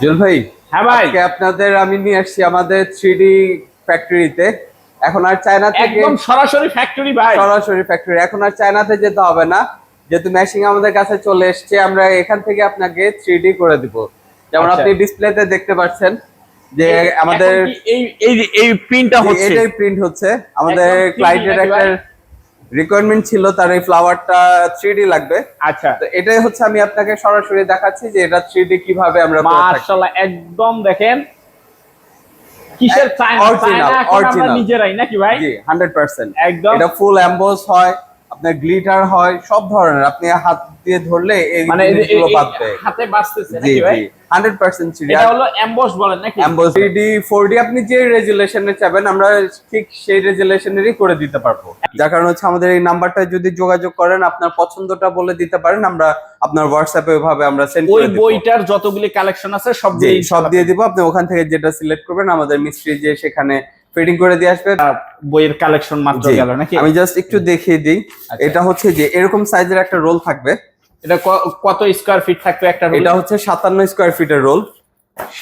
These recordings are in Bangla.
জুল ভাই হ্যাঁ ভাই। আপনাদের আমি নিয়ে আসছি আমাদের থ্রি ফ্যাক্টরিতে এখন আর চায়না থেকে একদম সরাসরি ফ্যাক্টরি ভাই। সরাসরি ফ্যাক্টরি এখন আর চায়নাতে যেতে হবে না। যেহেতু মেশিং আমাদের কাছে চলে এসছে আমরা এখান থেকে আপনাকে থ্রি করে দিব। যেমন আচ্ছা। আপনি ডিসপ্লেতে দেখতে পাচ্ছেন যে আমাদের এই এই এই প্রিন্টটা হচ্ছে। এটাই প্রিন্ট হচ্ছে। আমাদের একদম 3D ক্লায়েন্টের একটা? রিকোয়ারমেন্ট ছিল তার এই ফ্লাওয়ারটা থ্রি লাগবে। আচ্ছা। তো এটাই হচ্ছে আমি আপনাকে সরাসরি দেখাচ্ছি যে এটা থ্রি কীভাবে আমরা মাশাআল্লাহ একদম দেখেন। কিসের চায়না অরিজিনাল original। নিজেরাই নাকি ভাই? জি হান্ড্রেড পার্সেন্ট একদম। এটা ফুল এমবোস হয়। আপনার গ্লিটার হয় সব ধরনের। আপনি হাত দিয়ে ধরলে এই মানে হাতে বাঁচতেছে নাকি ভাই? জি। হান্ড্রেড পার্সেন্ট এটা হলো এমবস বলেন নাকি? এমবোস থ্রি ফোর আপনি যে রেজুলেশনে চাবেন আমরা ঠিক সেই রেজুলেশনেরই করে দিতে পারব। যার কারণে হচ্ছে আমাদের এই নাম্বারটা যদি যোগাযোগ করেন আপনার পছন্দটা বলে দিতে পারেন আমরা আপনার হোয়াটসঅ্যাপে ওইভাবে আমরা সেন্ড ওই করে দিব। বইটার যতগুলি কালেকশন আছে সব সব দিয়ে দিব। আপনি ওখান থেকে যেটা সিলেক্ট করবেন আমাদের মিস্ত্রি যে সেখানে ফিটিং করে দিয়ে আসবে। বইয়ের কালেকশন মাত্র গেল নাকি? আমি জাস্ট একটু দেখিয়ে দিই। আচ্ছা। এটা হচ্ছে যে এরকম সাইজের একটা রোল থাকবে। এটা কত স্কয়ার ফিট থাকবে একটা এটা হচ্ছে সাতান্ন স্কোয়ার ফিটের রোল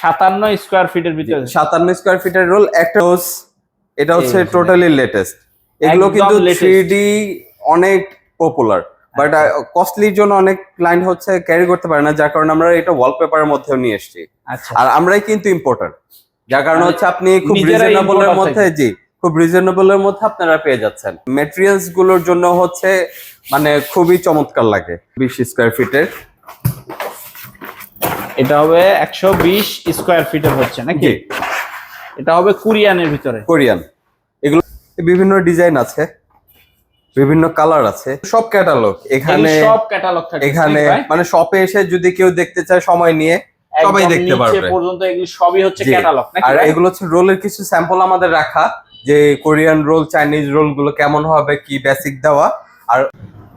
সাতান্ন স্কয়ার ফিটের ভিতরে? সাতান্ন স্কোয়ার ফিটের রোল একটা এটা হচ্ছে টোটালি লেটেস্ট এগুলো কিন্তু। থ্রি অনেক পপুলার বাট কস্টলির জন্য অনেক ক্লায়েন্ট হচ্ছে ক্যারি করতে পারে না। যার কারণে আমরা এটা ওয়ালপেপারের মধ্যেও নিয়ে এসেছি। আচ্ছা। আর আমরাই কিন্তু ইম্পোর্টার যার কারণে মানে হচ্ছে আপনি খুব রিজনেবল এর মধ্যে জি খুব রিজনেবল এর মধ্যে আপনারা পেয়ে যাচ্ছেন। মেটেরিয়ালসগুলোর জন্য হচ্ছে মানে খুবই চমৎকার লাগে বিশ স্কোয়ার ফিটের এটা হবে একশো বিশ স্কোয়ার ফিটের হচ্ছে নাকি? এটা হবে কুরিয়ানের ভিতরে। কোরিয়ান। এগুলো বিভিন্ন ডিজাইন আছে বিভিন্ন কালার আছে সব ক্যাটালগ এখানে সব ক্যাটালগ থাকে এখানে মানে শপে এসে যদি কেউ দেখতে চায় সময় নিয়ে সবাই দেখতে পারবে। পর্যন্ত এগুলো সবই হচ্ছে ক্যাটালগ আর এগুলো হচ্ছে রোলের কিছু স্যাম্পল আমাদের রাখা যে কোরিয়ান রোল চাইনিজ রোলগুলো কেমন হবে কি বেসিক দেওয়া। আর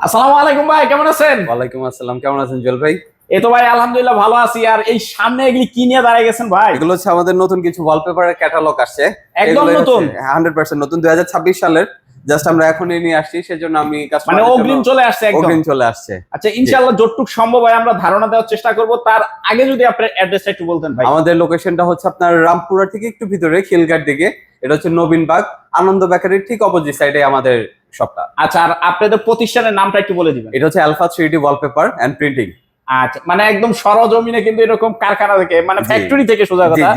আসসালামু আলাইকুম ভাই কেমন আছেন? ওয়ালাইকুম আসসালাম কেমন আছেন জল ভাই? এই তো ভাই আলহামদুলিল্লাহ ভালো আছি। আর এই সামনে এগুলি কি নিয়ে দাঁড়ায় গেছেন ভাই? এগুলো হচ্ছে আমাদের নতুন কিছু ওয়ালপেপারের ক্যাটালগ আসছে। একদম নতুন? হান্ড্রেড পার্সেন্ট নতুন দুই হাজার ছাব্বিশ সালের। জাস্ট আমরা এখনই নিয়ে আসছি সেজন্য আমি মানে অগ্রিম চলে আসছে একদম। অগ্রিম চলে আসছে। আচ্ছা ইনশাআল্লাহ যতটুক সম্ভব হয় আমরা ধারণা দেওয়ার চেষ্টা করব। তার আগে যদি আপনার অ্যাড্রেসটা একটু বলতেন ভাই। আমাদের লোকেশনটা হচ্ছে আপনার রামপুরা থেকে একটু ভিতরে খিলঘাট দিকে। এটা হচ্ছে নবীনবাগ আনন্দ বেকারির ঠিক অপোজিট সাইডে আমাদের শপটা আচ্ছা আর আপনাদের প্রতিষ্ঠানের নামটা একটু বলে দিবেন। এটা হচ্ছে alpha three D wallpaper and printing আচ্ছা মানে একদম সরজমিনে কিন্তু এরকম কারখানা থেকে মানে ফ্যাক্টরি থেকে সোজা কথা।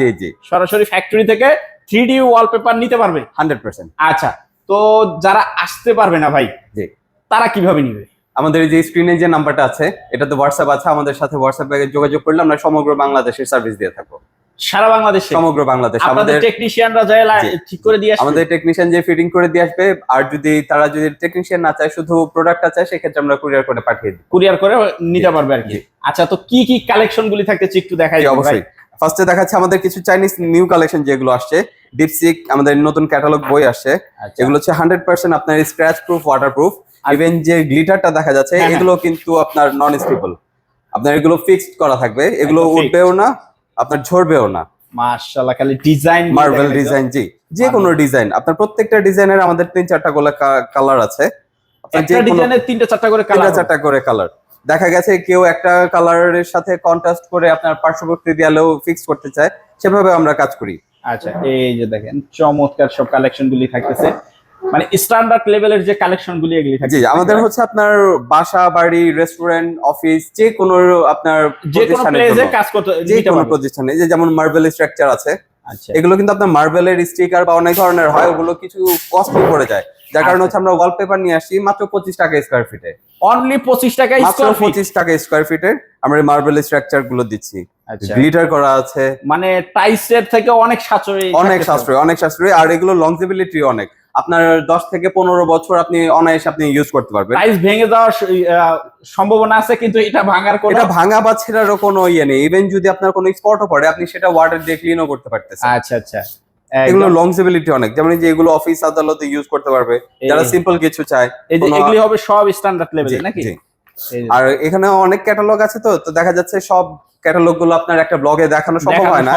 সরাসরি ফ্যাক্টরি থেকে থ্রি ডি ওয়ালপেপার নিতে পারবে? হান্ড্রেড পার্সেন্ট আচ্ছা তো যারা আসতে পারবে না ভাই জি। তারা কীভাবে নিবে? আমাদের যে স্ক্রিনে যে নাম্বারটা আছে এটা তো হোয়াটসঅ্যাপ আছে আমাদের সাথে হোয়াটসঅ্যাপে যোগাযোগ করলে আমরা সমগ্র বাংলাদেশের সার্ভিস দিয়ে থাকব। সারা বাংলাদেশে? সমগ্র বাংলাদেশ আমাদের টেকনিশিয়ানরা যায়। ঠিক করে দিয়ে আসবে? আমাদের টেকনিশিয়ান যে ফিটিং করে দিয়ে আসবে আর যদি তারা যদি টেকনিশিয়ান না চায় শুধু প্রোডাক্টটা চায় সেক্ষেত্রে আমরা কুরিয়ার করে পাঠিয়ে দিই। কুরিয়ার করে নিতে পারবে আর কি? আচ্ছা তো কি কি কালেকশন গুলি থাকতেছে একটু দেখাই অবশ্যই। ফার্স্টে দেখাচ্ছে আমাদের কিছু চাইনিজ নিউ কালেকশন যেগুলো আসছে। ডিপসিক আমাদের নতুন ক্যাটালগ বই আসছে। আচ্ছা। এগুলো হচ্ছে হান্ড্রেড পার্সেন্ট আপনার scratch proof water proof even যে গ্লিটারটা দেখা যাচ্ছে হ্যাঁ, হ্যাঁ। এগুলো কিন্তু আপনার নন স্টেবল আপনার এগুলো ফিক্সড করা থাকবে। এগুলো উঠবেও না আপনার ঝরবেও না। মাশাআল্লাহ খালি ডিজাইন মার্বেল ডিজাইন জি। যে কোনো ডিজাইন আপনার প্রত্যেকটা ডিজাইনের আমাদের তিন চারটা করে কালার আছে। আপনার যে ডিজাইনের তিনটা চারটা করে কালার চারটা করে কালার দেখা গেছে কেউ একটা কালারের সাথে কন্ট্রাস্ট করে আপনার পার্শ্ববর্তী দেয়ালেও ফিক্স করতে চায় সেভাবে আমরা কাজ করি। আচ্ছা এই যে দেখেন চমৎকার সব কালেকশন গুলি থাকতেছে। মানে স্ট্যান্ডার্ড লেভেলের যে কালেকশন গুলি এগুলি জি আমাদের হচ্ছে আপনার বাসা বাড়ি রেস্টুরেন্ট অফিস যে কোনো আপনার যে কোনো প্লেসে কাজ করতে যে কোনো প্রতিষ্ঠানে এই যে যেমন মার্বেল স্ট্রাকচার আছে আচ্ছা। এগুলো কিন্তু আপনার মার্বেলের স্টিকার বা অনেক ধরনের হয় ওগুলো কিছু কস্টলি পড়ে যায়। যার কারণে আচ্ছা। হচ্ছে আমরা ওয়ালপেপার নিয়ে আসি মাত্র পঁচিশ টাকা স্কোয়ার ফিটে অনলি পঁচিশ টাকা মাত্র স্কোয়ার ফিট পঁচিশ টাকা স্কোয়ার ফিটের আমরা মার্বেল স্ট্রাকচারগুলো দিচ্ছি। আচ্ছা। গ্লিটার করা আছে। মানে টাইসের থেকে অনেক সাশ্রয়ী অনেক। সাশ্রয় অনেক সাশ্রয়। আর এগুলো লংজিবিলিটি অনেক। আপনার দশ থেকে পনেরো বছর আপনি অনায়াসে আপনি ইউজ করতে পারবেন। টাইস ভেঙে যাওয়ার সম্ভাবনা আছে কিন্তু এটা ভাঙার কোনো এটা ভাঙা বা ছেঁড়ারও কোনো ইয়ে নেই। ইভেন যদি আপনার কোনো স্পটও পড়ে আপনি সেটা ওয়াটার দিয়ে ক্লিনও করতে পারতেছেন। আচ্ছা আচ্ছা। এগুলো। লংজিবিলিটি অনেক। যেমন যে এগুলো অফিস আদালতে ইউজ করতে পারবে। যারা সিম্পল কিছু চায় এই যে এগুলি হবে সব স্ট্যান্ডার্ড লেভেলে নাকি? আর এখানে অনেক ক্যাটালগ আছে তো তো দেখা যাচ্ছে সব ক্যাটালগগুলো আপনার একটা ব্লগে দেখানো সম্ভব হয় না।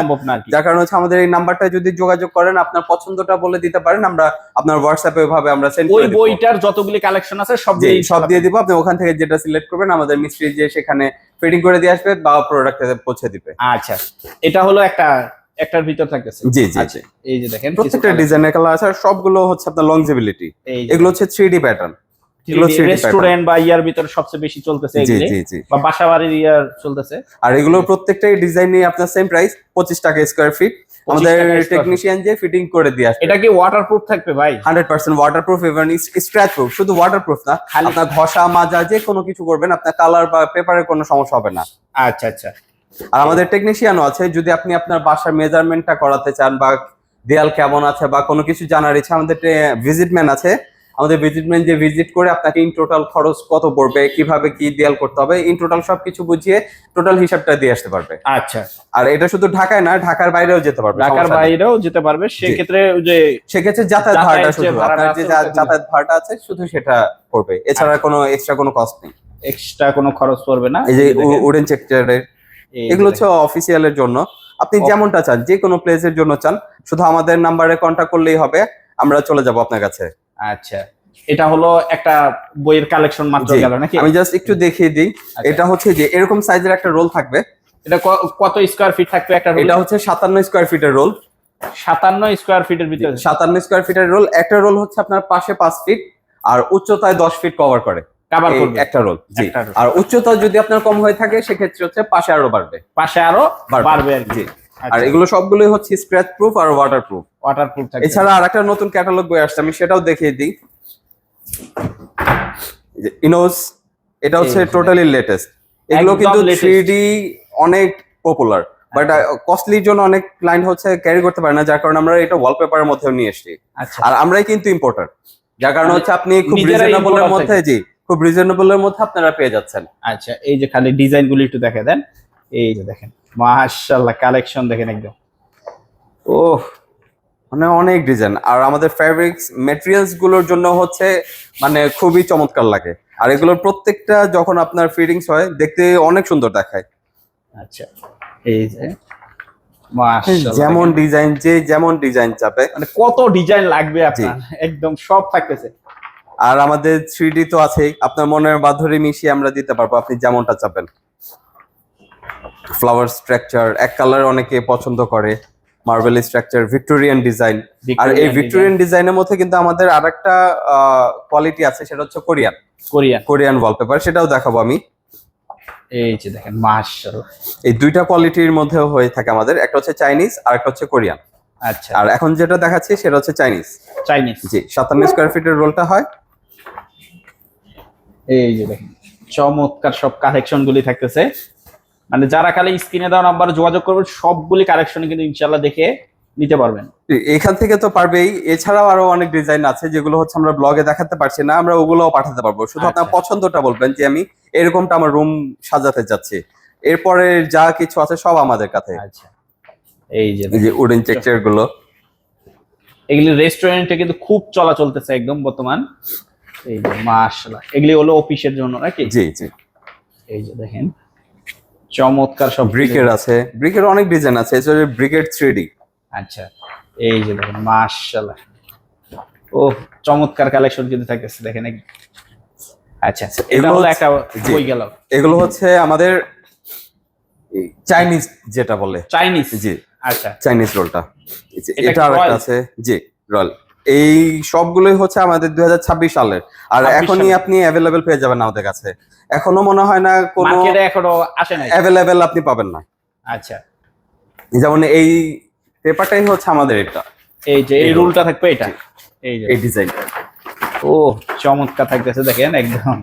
যার কারণে হচ্ছে আমাদের এই নাম্বারটা যদি যোগাযোগ করেন আপনার পছন্দটা বলে দিতে পারেন আমরা আপনার হোয়াটসঅ্যাপে ওইভাবে আমরা সেন্ড ওই বইটার যতগুলি কালেকশন আছে সব জি, সব দিয়ে দিব। আপনি ওখান থেকে যেটা সিলেক্ট করবেন আমাদের মিস্ত্রি যে সেখানে ফিটিং করে দিয়ে আসবে বা প্রোডাক্ট পৌঁছে দিবে। আচ্ছা। এটা হলো একটা একটার ভিতর থাকতেছে। জি জি আচ্ছা, এই যে দেখেন প্রত্যেকটা ডিজাইনের কালার আছে আর সবগুলো হচ্ছে আপনার লংজিবিলিটি এগুলো হচ্ছে থ্রি ডি প্যাটার্ন এগুলো 3D pattern। রেস্টুরেন্ট বা ইয়ার ভিতরে সবচেয়ে বেশি চলতেছে জি জি জি। বা বাসা বাড়ির ইয়ার চলতেছে। আর এগুলো প্রত্যেকটাই ডিজাইন নিয়ে আপনার সেম প্রাইস পঁচিশ টাকা স্কোয়ার ফিট আমাদের। টেকনিশিয়ান যে ফিটিং করে দিয়ে আসবে। এটা কি ওয়াটারপ্রুফ থাকবে ভাই? হান্ড্রেড পার্সেন্ট ওয়াটার প্রুফ এবং স্ক্র্যাচ প্রুফ শুধু ওয়াটার প্রুফ না খালি- আপনার ঘষা মাজা যে কোনো কিছু করবেন আপনার কালার বা পেপারের কোনো সমস্যা হবে না। আচ্ছা আচ্ছা। আর আমাদের টেকনিশিয়ানও আছে যদি আপনি আপনার বাসার মেজারমেন্টটা করাতে চান বা দেয়াল কেমন আছে বা কোনো কিছু জানার ইচ্ছা আমাদের ভিজিটম্যান আছে। আমাদের ভিজিটম্যান যে ভিজিট করে আপনাকে ইন টোটাল খরচ কত পড়বে কীভাবে কি দেয়াল করতে হবে ইন টোটাল সবকিছু বুঝিয়ে টোটাল হিসাবটা দিয়ে আসতে পারবে। আচ্ছা। আর এটা শুধু ঢাকায় না ঢাকার বাইরেও যেতে পারবে ঢাকার বাইরেও যেতে পারবে সেক্ষেত্রে যে সেক্ষেত্রে যাতায়াত যাতায়াত ভাড়াটা শুধু আপনার যে। যাতায়াত ভাড়াটা আছে শুধু সেটা পড়বে। এছাড়া কোনো এক্সট্রা কোনো কস্ট নেই। এক্সট্রা কোনো খরচ পড়বে না। এই যে উডেন যে এগুলো। হচ্ছে অফিসিয়ালের জন্য। আপনি যেমনটা চান যে কোনো প্লেসের জন্য চান শুধু আমাদের নাম্বারে কন্ট্যাক্ট করলেই হবে আমরা চলে যাব আপনার কাছে। আচ্ছা। এটা হলো একটা বইয়ের কালেকশন মাত্র গেল নাকি? আমি জাস্ট একটু দেখিয়ে দিই। আচ্ছা। এটা হচ্ছে যে এরকম সাইজের একটা রোল থাকবে। এটা কত স্কোয়ার ফিট থাকবে একটা এটা হচ্ছে সাতান্ন স্কোয়ার ফিটের রোল সাতান্ন স্কোয়ার ফিটের ভিতরে? সাতান্ন স্কোয়ার ফিটের রোল একটা রোল হচ্ছে আপনার পাশে পাঁচ ফিট আর উচ্চতায় দশ ফিট কভার করে। কাভার করবে। একটা রোল জি। আর উচ্চতা যদি আপনার কম হয়ে থাকে সেক্ষেত্রে হচ্ছে পাশে আরও বাড়বে। পাশে আরও বাড়বে। জি। আর এগুলো সবগুলোই হচ্ছে স্ক্র্যাচ প্রুফ আর ওয়াটার প্রুফ ওয়াটারপ্রুফ থাকবে। এছাড়া আর একটা নতুন ক্যাটালগ বই আসছে আমি সেটাও দেখিয়ে দিই। ইনোস এটা হচ্ছে টোটালি লেটেস্ট এগুলো কিন্তু। থ্রি অনেক পপুলার বাট কস্টলির জন্য অনেক ক্লায়েন্ট হচ্ছে ক্যারি করতে পারে না যার কারণে আমরা এটা ওয়ালপেপারের মধ্যেও নিয়ে এসেছি। আচ্ছা। আর আমরাই কিন্তু ইম্পোর্টার যার কারণে হচ্ছে আপনি খুব রিজনেবলের importer মধ্যে জি। খুব রিজনেবলের মধ্যে আপনারা পেয়ে যাচ্ছেন। আচ্ছা এই যে খালি ডিজাইন গুলি একটু দেখে দেন। এই যে দেখেন মাশাআল্লাহ কালেকশন দেখেন একদম। ও মানে অনেক ডিজাইন আর আমাদের ফ্যাব্রিক্স মেটেরিয়ালসগুলোর জন্য হচ্ছে মানে খুবই চমৎকার লাগে। আর এগুলোর প্রত্যেকটা যখন আপনার ফিটিংস হয় দেখতে অনেক সুন্দর দেখায়। আচ্ছা এই যে যেমন ডিজাইন যে যেমন ডিজাইন চাপে। মানে কত ডিজাইন লাগবে আপনার একদম সব থাকতেছে। আর আমাদের থ্রিডি তো আছেই। আপনার মনের মাধুরী মিশিয়ে আমরা দিতে পারব আপনি যেমনটা চাপেন ফ্লাওয়ার স্ট্রাকচার এক কালার অনেকে পছন্দ করে মার্বেল স্ট্রাকচার ভিক্টোরিয়ান ডিজাইন আর এই ভিক্টোরিয়ান ডিজাইনের মধ্যে কিন্তু আমাদের আরেকটা কোয়ালিটি আছে সেটা হচ্ছে কোরিয়ান কোরিয়ান কোরিয়ান ওয়ালপেপার সেটাও দেখাবো আমি। এই যে দেখেন মাশাআল্লাহ। এই দুইটা কোয়ালিটির মধ্যে হয়ে থাকে আমাদের একটা হচ্ছে চাইনিজ আর একটা হচ্ছে কোরিয়ান আচ্ছা। আর এখন যেটা দেখাচ্ছি সেটা হচ্ছে চাইনিজ চাইনিজ জি সাতান্ন স্কোয়ার ফিটের রোলটা হয়। এই যে দেখেন চমৎকার সব কালেকশন গুলি থাকতেছে। মানে যারা খালি স্ক্রিনে দেওয়া নাম্বার যোগাযোগ করবেন সবগুলি কালেকশন কিন্তু ইনশাল্লাহ দেখে নিতে পারবেন। এখান থেকে তো পারবেই। এছাড়াও আরও অনেক ডিজাইন আছে যেগুলো হচ্ছে আমরা ব্লগে দেখাতে পারছি না আমরা ওগুলোও পাঠাতে পারব। শুধু আপনার আচ্ছা। পছন্দটা বলবেন যে আমি এরকমটা আমার রুম সাজাতে যাচ্ছি। এরপরে যা কিছু আছে সব আমাদের কাছে। আচ্ছা। এই যে এই যে উডেন টেক্সচারগুলো। এগুলি রেস্টুরেন্টে কিন্তু খুব চলা চলতেছে একদম বর্তমান। এই যে মাশাআল্লাহ। এগুলি হলো অফিসের জন্য নাকি? জি জি। এই যে দেখেন চমৎকার সব ব্রিকের আছে। ব্রিকের অনেক ডিজাইন আছে এছাড়া ব্রিকের থ্রি ডি আচ্ছা এই যে দেখেন মাশাআল্লাহ। ও চমৎকার কালেকশন কিন্তু থাকতেছে দেখেন এক- আচ্ছা এটা এগুলো হলো হচ্ছে- একটা। বই গেল। এগুলো হচ্ছে আমাদের চাইনিজ যেটা বলে। চাইনিজ জি। আচ্ছা। চাইনিজ রোলটা এটা এটা আর একটা আছে। জি রোল এই সবগুলোই হচ্ছে আমাদের দুই হাজার ছাব্বিশ সালের। আর এখনই আপনি অ্যাভেলেবেল পেয়ে যাবেন আমাদের কাছে। এখনও মনে হয় না কোনো এখনও আসে নাই? অ্যাভেলেবেল আপনি পাবেন না। আচ্ছা। যেমন এই পেপারটাই হচ্ছে আমাদের এটা। এই যে এই রুলটা থাকবে এটা? এই যে। এই ডিজাইন ও চমৎকার থাকতেছে দেখেন একদম।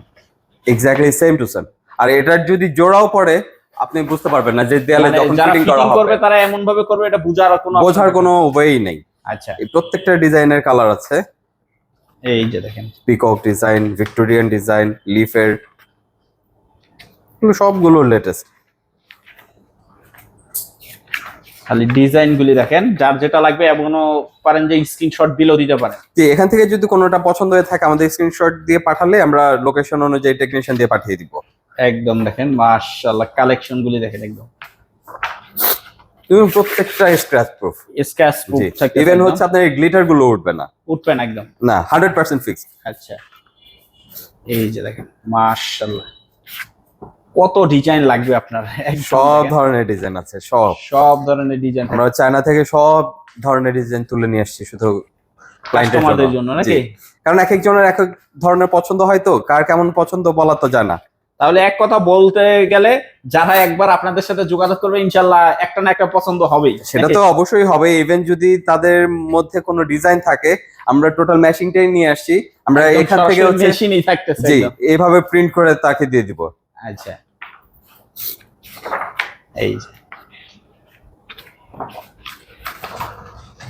এক্স্যাক্টলি সেম টু সেম আর এটার যদি জোড়াও পড়ে আপনি বুঝতে পারবেন না যে দেয়ালে মানে যখন ফিটিং করা হবে। তারা এমন ভাবে করবে এটা বোঝার কোনো বোঝার কোনো ওয়েই নেই। আচ্ছা। এই প্রত্যেকটা ডিজাইনের কালার আছে। এই যে দেখেন। পিকক ডিজাইন ভিক্টোরিয়ান ডিজাইন লিফের সবগুলো লেটেস্ট খালি ডিজাইন গুলি দেখেন যার যেটা লাগবে এমনও পারেন যে স্ক্রিনশট দিলেও দিতে পারেন যে এখান থেকে যদি কোনোটা পছন্দ হয়ে থাকে আমাদের স্ক্রিনশট দিয়ে পাঠালে আমরা লোকেশন অনুযায়ী টেকনিশিয়ান দিয়ে পাঠিয়ে দিব। একদম দেখেন মাশাআল্লাহ কালেকশন গুলি দেখেন একদম। তুমি প্রত্যেকটা স্ক্র্যাচ প্রুফ স্ক্র্যাচ প্রুফ থাকতেছে ইভেন হচ্ছে আপনার গ্লিটারগুলো উঠবে না। উঠবে না একদম। না হান্ড্রেড পার্সেন্ট ফিক্স আচ্ছা। এই যে দেখেন মাশাআল্লাহ। কত ডিজাইন লাগবে আপনার। সব ধরনের ডিজাইন আছে সব। সব ধরনের ডিজাইন আমরা চায়না থেকে সব ধরনের ডিজাইন তুলে নিয়ে আসছি শুধু ক্লায়েন্টের জন্য। নাকি? কারণ এক একজনের এক এক ধরনের পছন্দ হয় তো কার কেমন পছন্দ বলা তো যায় না। তাহলে এক কথা বলতে গেলে যারা একবার আপনাদের সাথে যোগাযোগ করবে ইনশাল্লাহ একটা না একটা পছন্দ হবেই। সেটা তো অবশ্যই হবে। ইভেন যদি তাদের মধ্যে কোনো ডিজাইন থাকে আমরা টোটাল ম্যাচিংটাই নিয়ে আসছি। আমরা এখান থেকে হচ্ছে মেশিনই থাকতেছে জি। এইভাবে প্রিন্ট করে তাকে দিয়ে দিব। আচ্ছা। এই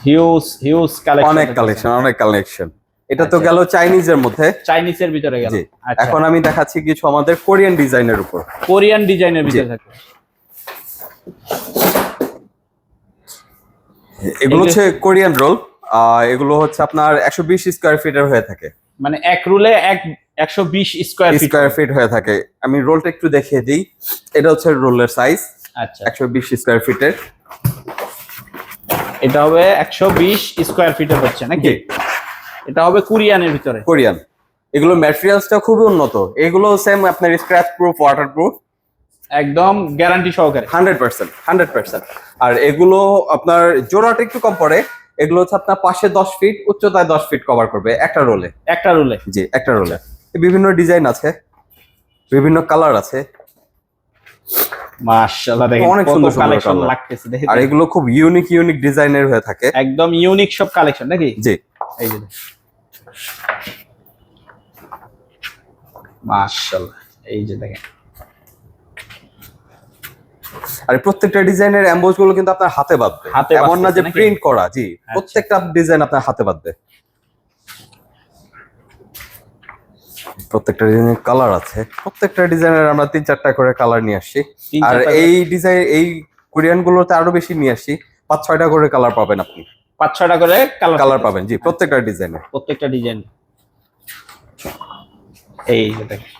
হিউজ হিউজ কালেকশন অনেক কালেকশন অনেক কালেকশন এটা তো আচ্ছা। গেল চাইনিজের মধ্যে। চাইনিজের ভিতরে গেল। আচ্ছা। এখন আমি দেখাচ্ছি কিছু আমাদের কোরিয়ান ডিজাইনের উপর। কোরিয়ান ডিজাইনের ভিতরে থাকে এগুলো হচ্ছে কোরিয়ান রোল। এগুলো হচ্ছে আপনার একশো বিশ স্কোয়ার ফিটের হয়ে থাকে। মানে এক রুলে এক একশো বিশ স্কোয়ার ফিট স্কোয়ার ফিট হয়ে থাকে। আমি রোলটা একটু দেখিয়ে দিই। এটা হচ্ছে রোলের সাইজ আচ্ছা। একশো বিশ স্কোয়ার ফিটের এটা হবে একশো বিশ স্কোয়ার ফিটের হচ্ছে নাকি। এটা হবে কোরিয়ানের ভিতরে। কোরিয়ান। এগুলো ম্যাটেরিয়ালসটা খুবই উন্নত। এগুলো সেম আপনার স্ক্র্যাচ প্রুফ ওয়াটার প্রুফ একদম গ্যারান্টি সহকারে। হান্ড্রেড পার্সেন্ট হান্ড্রেড পার্সেন্ট আর এগুলো আপনার জোড়াটা একটু কম পড়ে। এগুলো হচ্ছে আপনার পাশে দশ ফিট উচ্চতায় দশ ফিট কভার করবে একটা রোলে একটা রোলে জি একটা রোলে বিভিন্ন ডিজাইন আছে বিভিন্ন কালার আছে। মাশাআল্লাহ দেখেন অনেক সুন্দর সুন্দর কালেকশন লাগতেছে দেখেন। আর এগুলো খুব ইউনিক ইউনিক ডিজাইনের হয়ে থাকে। একদম ইউনিক সব কালেকশন নাকি? জি। এই যে মাশাআল্লাহ এই যে দেখেন। আর প্রত্যেকটা ডিজাইনের অ্যাম্বোজগুলো কিন্তু আপনার হাতে বাঁধবে। হাতে এমন না যে প্রিন্ট করা জি। প্রত্যেকটা ডিজাইন আপনার হাতে বাঁধবে। প্রত্যেকটা ডিজাইনের কালার আছে। প্রত্যেকটা ডিজাইনের আমরা তিন চারটা করে কালার নিয়ে তিন আর এই ডিজাইন এই কোরিয়ান গুলোতে আরও বেশি নিয়ে আসছি পাঁচ ছয়টা করে কালার পাবেন আপনি। পাঁচ ছয়টা করে কালার কালার পাবেন। জি প্রত্যেকটা ডিজাইনে প্রত্যেকটা ডিজাইন। এই দেখেন।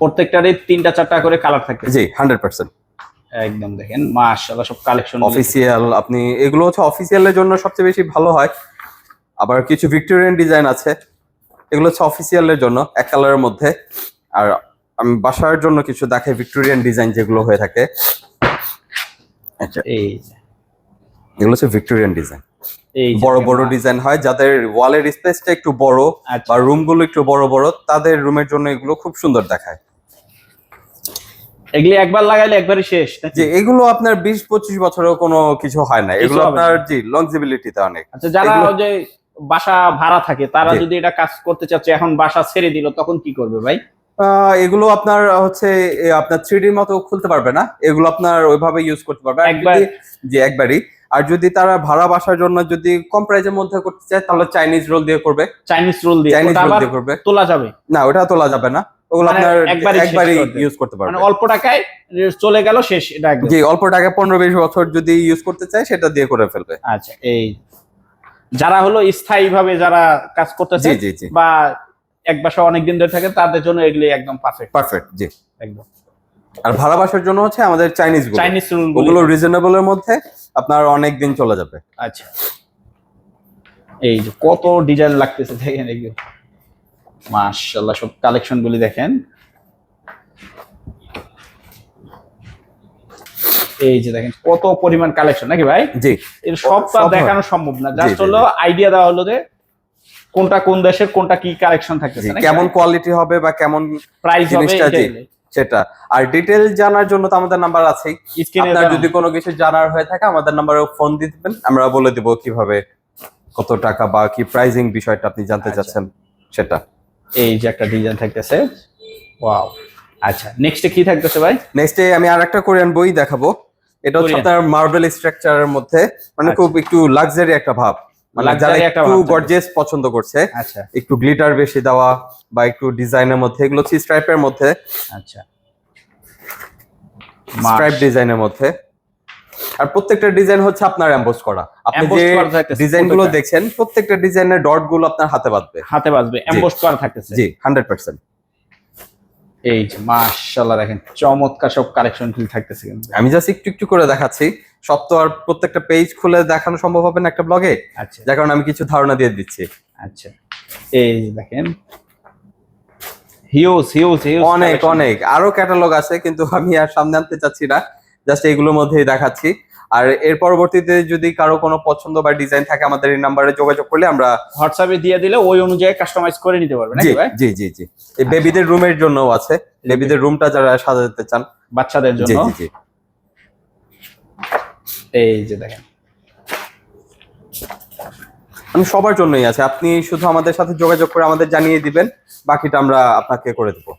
প্রত্যেকটারই তিনটা চারটা করে কালার থাকে। জি হান্ড্রেড পার্সেন্ট একদম দেখেন মাশাআল্লাহ সব কালেকশন অফিসিয়াল আপনি এগুলো হচ্ছে অফিসিয়ালের জন্য সবচেয়ে বেশি ভালো হয়। আবার কিছু ভিক্টোরিয়ান ডিজাইন আছে। এগুলো হচ্ছে অফিসিয়ালের জন্য এক কালারের মধ্যে। আর আমি বাসার জন্য কিছু দেখাই ভিক্টোরিয়ান ডিজাইন যেগুলো হয়ে থাকে। আচ্ছা। এই এগুলো হচ্ছে ভিক্টোরিয়ান ডিজাইন এই বড় বড় ডিজাইন হয় যাদের ওয়ালের স্পেসটা একটু বড় আচ্ছা। বা রুমগুলো একটু বড় বড় তাদের রুমের জন্য এগুলো খুব সুন্দর দেখায়। এগুলি একবার লাগাইলে একবারই শেষ? যে এগুলো আপনার বিশ পঁচিশ বছরেও কোনো কিছু হয় না। এগুলো আপনার। জি লংজিবিলিটিতে অনেক। আচ্ছা যারা ওই যে বাসা ভাড়া থাকে তারা যদি এটা কাজ করতে চাচ্ছে এখন বাসা ছেড়ে দিল তখন কি করবে ভাই? এগুলো আপনার হচ্ছে আপনার থ্রি মতো খুলতে পারবে না। এগুলো আপনার ওইভাবে ইউজ করতে পারবে। একবার- জি একবারই। আর যদি তারা ভাড়া বাসার জন্য যদি কম প্রাইজের মধ্যে করতে চায় তাহলে চাইনিজ রোল দিয়ে করবে। চাইনিজ রোল দিয়ে। চাইনিজ রোল দিয়ে করবে। তোলা যাবে? না ওটা তোলা যাবে না। ওগুলো মানে আপনার একবারই একবারই ইউজ করতে পারবে। মানে অল্প টাকায় চলে গেল শেষ এটা একদম। জি অল্প টাকায় পনেরো বিশ বছর যদি ইউজ করতে চায় সেটা দিয়ে করে ফেলবে। আচ্ছা এই যারা হলো স্থায়ী ভাবে যারা কাজ করতেছে বা এক বাসা অনেকদিন ধরে থাকে তাদের জন্য এগুলি একদম পারফেক্ট পারফেক্ট জি। একদম। আর ভাড়া বাসার জন্য হচ্ছে আমাদের চাইনিজগুলো। চাইনিজ রুল ওগুলো রিজনেবলের মধ্যে আপনার অনেক দিন চলে যাবে। আচ্ছা। এই যে কত ডিজাইন লাগতেছে দেখেন এগুলো মাশাআল্লাহ সব কালেকশন গুলি দেখেন। এই যে দেখেন কত পরিমাণ কালেকশন নাকি ভাই? জি। এর সবটা সব দেখানো সম্ভব না। জাস্ট হলো আইডিয়া দেওয়া হলো যে কোনটা কোন দেশের কোনটা কি কালেকশন থাকতেছে কেমন কোয়ালিটি হবে বা কেমন প্রাইস হবে সেটা। আর ডিটেল জানার জন্য তো আমাদের নাম্বার আছে আপনার যদি কোনো কিছু জানার হয়ে থাকে আমাদের নাম্বারে ফোন দিয়ে দিবেন। আমরা বলে দিব কীভাবে কত টাকা বা কি প্রাইজিং বিষয়টা আপনি জানতে আচ্ছা। চাচ্ছেন সেটা। এই যে একটা ডিজাইন থাকতেছে। ওয়াও আচ্ছা নেক্সটে কি থাকতেছে ভাই? নেক্সটে আমি আর একটা কোরিয়ান বই দেখাবো। এটা হচ্ছে। আপনার মার্বেল স্ট্রাকচারের মধ্যে মানে আচ্ছা। খুব একটু লাক্সারি একটা ভাব। মানে যারা একটু গর্জিয়াস পছন্দ করছে আচ্ছা। একটু গ্লিটার বেশি দেওয়া বা একটু ডিজাইনের মধ্যে এগুলো হচ্ছে স্ট্রাইপের মধ্যে। আচ্ছা। স্ট্রাইপ ডিজাইনের মধ্যে। আর প্রত্যেকটা ডিজাইন হচ্ছে আপনার এমবোস করা। আপনি যে ডিজাইনগুলো দেখছেন প্রত্যেকটা ডিজাইনের ডটগুলো আপনার হাতে বাঁধবে। হাতে এমবোস করা থাকতেছে। জি হান্ড্রেড পার্সেন্ট এই যে মাশাআল্লাহ দেখেন চমৎকার সব কালেকশন গুলি থাকতেছে কিন্তু। আমি জাস্ট একটু একটু করে দেখাচ্ছি। সব তো আর প্রত্যেকটা পেজ খুলে দেখানো সম্ভব হবে না একটা ব্লগে আচ্ছা। যার কারণে আমি কিছু ধারণা দিয়ে দিচ্ছি। আচ্ছা। এই দেখেন হিউজ হিউজ হিউজ অনেক অনেক। আরও ক্যাটালগ আছে কিন্তু আমি আর সামনে আনতে চাচ্ছি না। জাস্ট এইগুলোর মধ্যেই দেখাচ্ছি। আর এর পরবর্তীতে যদি কারও কোনো পছন্দ বা ডিজাইন থাকে আমাদের এই নাম্বারে যোগাযোগ করলে আমরা হোয়াটসঅ্যাপে দিয়ে দিলে ওই অনুযায়ী কাস্টমাইজ করে নিতে পারবে জি জি জি জি। এই বেবিদের রুমের জন্যও আছে। বেবিদের রুমটা যারা সাজাতে চান। বাচ্চাদের জন্য? জি জি। এই যে দেখেন। আমি সবার জন্যই আছে। আপনি শুধু আমাদের সাথে যোগাযোগ করে আমাদের জানিয়ে দিবেন। বাকিটা আমরা আপনাকে করে দেবো।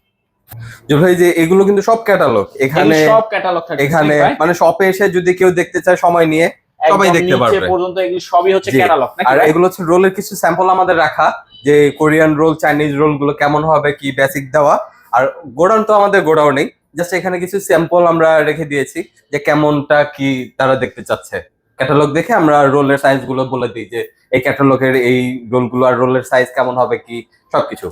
ভাই যে এগুলো কিন্তু সব ক্যাটালগ এখানে সব ক্যাটালগ থাকে এখানে মানে শপে এসে যদি কেউ দেখতে চায় সময় নিয়ে সবাই দেখতে পারবে। পর্যন্ত এগুলো সবই হচ্ছে ক্যাটালগ আর এগুলো হচ্ছে রোলের কিছু স্যাম্পল আমাদের রাখা যে কোরিয়ান রোল চাইনিজ রোলগুলো কেমন হবে কি বেসিক দেওয়া। আর গোডাউন তো আমাদের গোডাউন নেই জাস্ট এখানে কিছু স্যাম্পল আমরা রেখে দিয়েছি যে কেমনটা কি তারা দেখতে চাচ্ছে। ক্যাটালগ দেখে আমরা রোলের সাইজগুলো বলে দিই যে এই ক্যাটালগের এই রোলগুলো আর রোলের সাইজ কেমন হবে কি সবকিছু।